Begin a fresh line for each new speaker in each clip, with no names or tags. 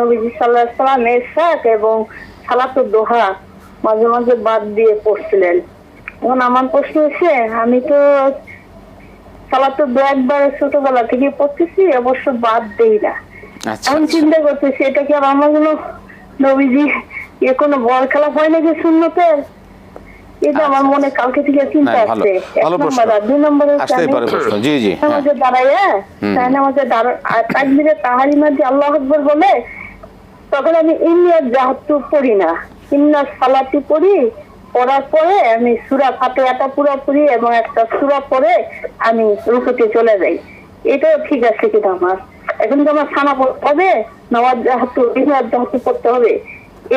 নবীজি সাল্লাহ সাল্লাম এরশাক এবং সালাতুর দোহা মাঝে মাঝে বাদ দিয়ে পড়ছিলেন। এখন আমার প্রশ্ন হচ্ছে আমি তো সালাতুর দোয়া একবার ছোটবেলা থেকে পড়তেছি অবশ্য বাদ দেই না।
আচ্ছা
এখন
আচ্ছা।
চিন্তা করতেছি এটা কি আর আমার কোনো নবীজি এ কোনো বল খেলা হয় নাকি শূন্যতের এটা আমার মনে কালকে থেকে চিন্তা আসছে এক নম্বর আর দুই নম্বর
হ্যাঁ।
দাঁড়াইয়া তাকবীরে তাহারিমা দিয়ে আল্লাহ আকবর বলে তখন আমি ইন্নিয়ার জাহাতু পড়ি না। ইন্নার সালাতি পড়ি, পড়ার পরে আমি সুরা ফাতেহাটা পুরো পড়ি এবং একটা সুরা পড়ে আমি রুকুতে চলে যাই। এটাও ঠিক আছে কিনা আমার? এখন কি আমার ছানা পড়তে হবে নওয়াজ জাহাতু ইন্নার জাহাতু পড়তে হবে।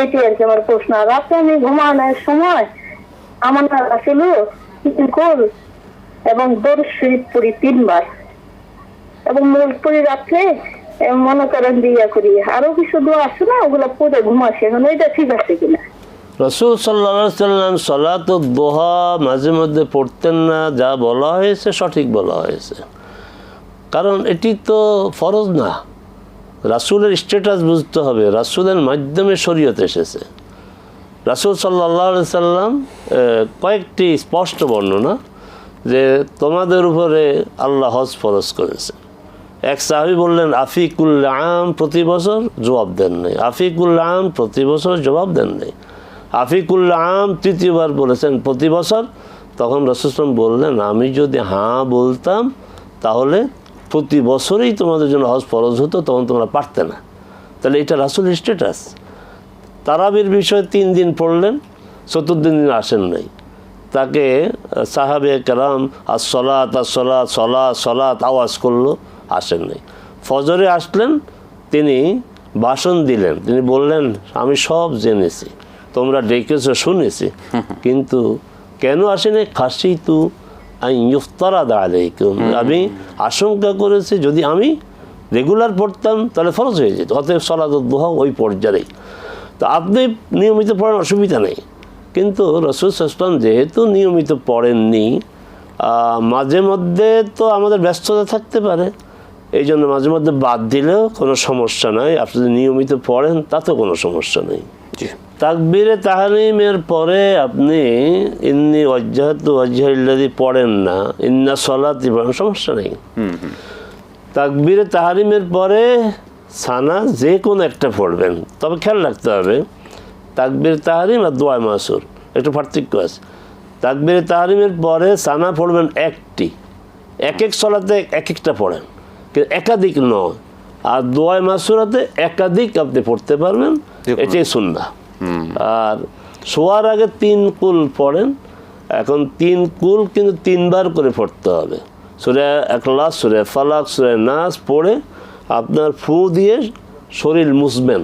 এটি আর কি আমার প্রশ্ন। আর রাতে আমি ঘুমানোর সময় আমার না আসলে কুল এবং দরুদ শরীফ পড়ি তিনবার। এবং মূল পড়ি রাত্রে মনে করেন দিয়া করি, আরও কিছু দোয়া আছে না, ওগুলো পড়ে ঘুমাসি এখন ওইটা ঠিক আছে কিনা?
রসুল সাল্লা সাল্লাম সলাত দোহা মাঝে মধ্যে পড়তেন না, যা বলা হয়েছে, সঠিক বলা হয়েছে। কারণ এটি তো ফরজ না। রাসুলের স্ট্যাটাস বুঝতে হবে, রাসুলের মাধ্যমে শরীয়ত এসেছে। রাসুল সাল্লাহ সাল্লাম কয়েকটি স্পষ্ট বর্ণনা যে তোমাদের উপরে আল্লাহ হজ ফরজ করেছে। এক সাহাবি বললেন, আফিকুল আম প্রতি বছর জবাব দেন নাই। আফিকুল আম প্রতি বছর জবাব দেন নাই। আফিকুল আম তৃতীয়বার বলেছেন, প্রতি বছর? তখন রসুলাম বললেন, আমি যদি হাঁ বলতাম, তাহলে প্রতি বছরেই তোমাদের জন্য হজ ফরজ হতো, তখন তোমরা পারতে না। তাহলে এটা রাসুল স্ট্যাটাস তারাবির বিষয়ে তিন দিন পড়লেন, চতুর্দিন দিন আসেন নাই। তাকে সাহাবে কালাম আর সলাত সলাত সলাত, আওয়াজ করল। আসেন নাই ফজরে আসলেন তিনি ভাষণ দিলেন। তিনি বললেন আমি সব জেনেছি তোমরা ডেকেছ শুনেছি। কিন্তু কেন আসেনি? খাসি তু ইফতারা আলাইকুম। আমি আশঙ্কা করেছি যদি আমি রেগুলার পড়তাম তাহলে ফরজ হয়ে যেত। অতএব সলাদ দোহা ওই পর্যায়েই। তো আপনি নিয়মিত পড়ার অসুবিধা নেই। কিন্তু রসুল সাসলাম যেহেতু নিয়মিত পড়েননি মাঝে মধ্যে তো আমাদের ব্যস্ততা থাকতে পারে। এই জন্য মাঝে মধ্যে বাদ দিলেও কোনো সমস্যা নাই। আপনি যদি নিয়মিত পড়েন তাতেও কোনো সমস্যা নেই। তাকবিরে তাহারিমের পরে আপনি ইন্নি অজ্জাহাত অজ্জাহিল্লাদি পড়েন না ইন্না সলাতি পড়েন সমস্যা নেই। তাকবিরে তাহারিমের পরে সানা যে কোনো একটা পড়বেন। তবে খেয়াল রাখতে হবে তাকবির তাহারিম আর দোয়া মাসুর একটু পার্থক্য আছে। তাকবির তাহারিমের পরে সানা পড়বেন একটি এক এক সলাতে এক একটা পড়েন। কিন্তু একাধিক নয়। আর দোয়া মাসুরাতে একাধিক আপনি পড়তে পারবেন এটাই সুন্না আর শোয়ার আগে তিন কুল পড়েন এখন তিন কুল কিন্তু তিনবার করে পড়তে হবে। সুরে একলাস সুরে ফালাক সুরে নাচ পড়ে আপনার ফু দিয়ে শরীর মুছবেন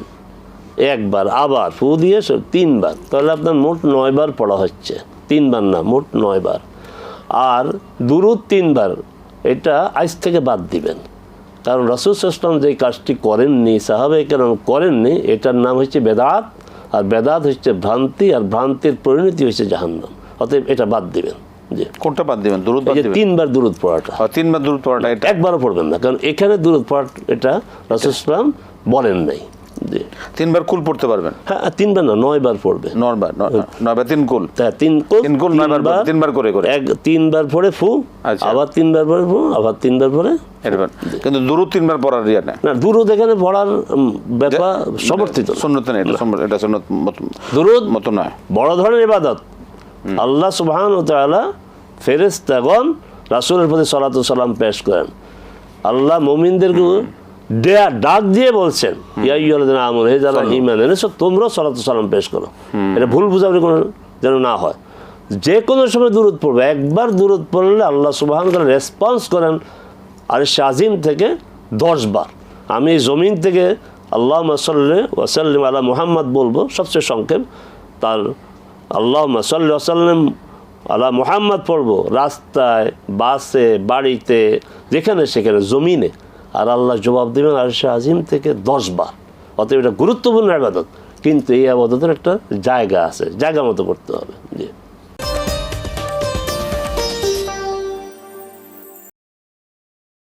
একবার আবার ফু দিয়ে তিনবার। তাহলে আপনার মোট নয়বার পড়া হচ্ছে। তিনবার না মোট নয়বার। আর দুরুদ তিনবার এটা আজ থেকে বাদ দিবেন। কারণ রসুল ইসলাম যে কাজটি করেননি সাহাবে কেন করেননি এটার নাম হচ্ছে বেদাত আর বেদাত হচ্ছে ভ্রান্তি আর ভ্রান্তির পরিণতি হচ্ছে জাহান্নাম। অতএব এটা বাদ দিবেন। জি।
কোনটা বাদ দিবেন? দূরত
যে তিনবার দূরত পড়াটা।
তিনবার দূরত পড়াটা এটা
একবারও পড়বেন না কারণ এখানে দূরত পড়া এটা রসুল ইসলাম বলেন নাই। জি।
তিনবার কুল পড়তে পারবেন?
হ্যাঁ তিনবার না নয়বার পড়বে।
নয়বার ন- নয়বার তিন কুল।
হ্যাঁ, তিন কুল
তিন কুল নয়বার
তিনবার-
করে করে।
এক তিনবার পড়ে ফু
আচ্ছা।
আবার তিনবার পরে ফু আবার তিনবার পরে
এরবার কিন্তু দূরত তিনবার পড়ার ইয়ে না
না দুরুদ এখানে পড়ার ব্যাপার সমর্থিত না।
সুন্নত নেই এটা এটা সুন্নত
দুরুদ
মতো নয়।
বড় ধরনের ইবাদত। আল্লাহ সুবহান ও তাআলা ফেরেশতাগণ রাসূলের প্রতি সালাতু সালাম পেশ করেন। আল্লাহ মুমিনদেরকে ডাক দিয়ে বলছেন ইয়া আইয়ুহাল্লাযিনা হে যারা ঈমান এনেছো তোমরাও সালাতু সালাম পেশ করো। এটা ভুল বুঝাবুঝি কোনো যেন না হয়। যে কোনো সময় দূরত পড়বে। একবার দূরত পড়লে আল্লাহ সুবহান তাআলা রেসপন্স করেন আর শাজিম থেকে দশ বার। আমি জমিন থেকে আল্লাহ মাসাল্লি ওয়াসাল্লিম আলা মুহাম্মদ বলব সবচেয়ে সংক্ষেপ। তার আল্লাহ মাসাল্লি ওয়াসাল্লিম আলা মুহাম্মদ পড়ব রাস্তায় বাসে বাড়িতে যেখানে সেখানে জমিনে। আর আল্লাহ জবাব দেবেন আর সে আজিম থেকে দশবার অতএব এটা গুরুত্বপূর্ণ আবাদত। কিন্তু এই আবাদতের একটা জায়গা আছে, জায়গা মতো করতে হবে। জি।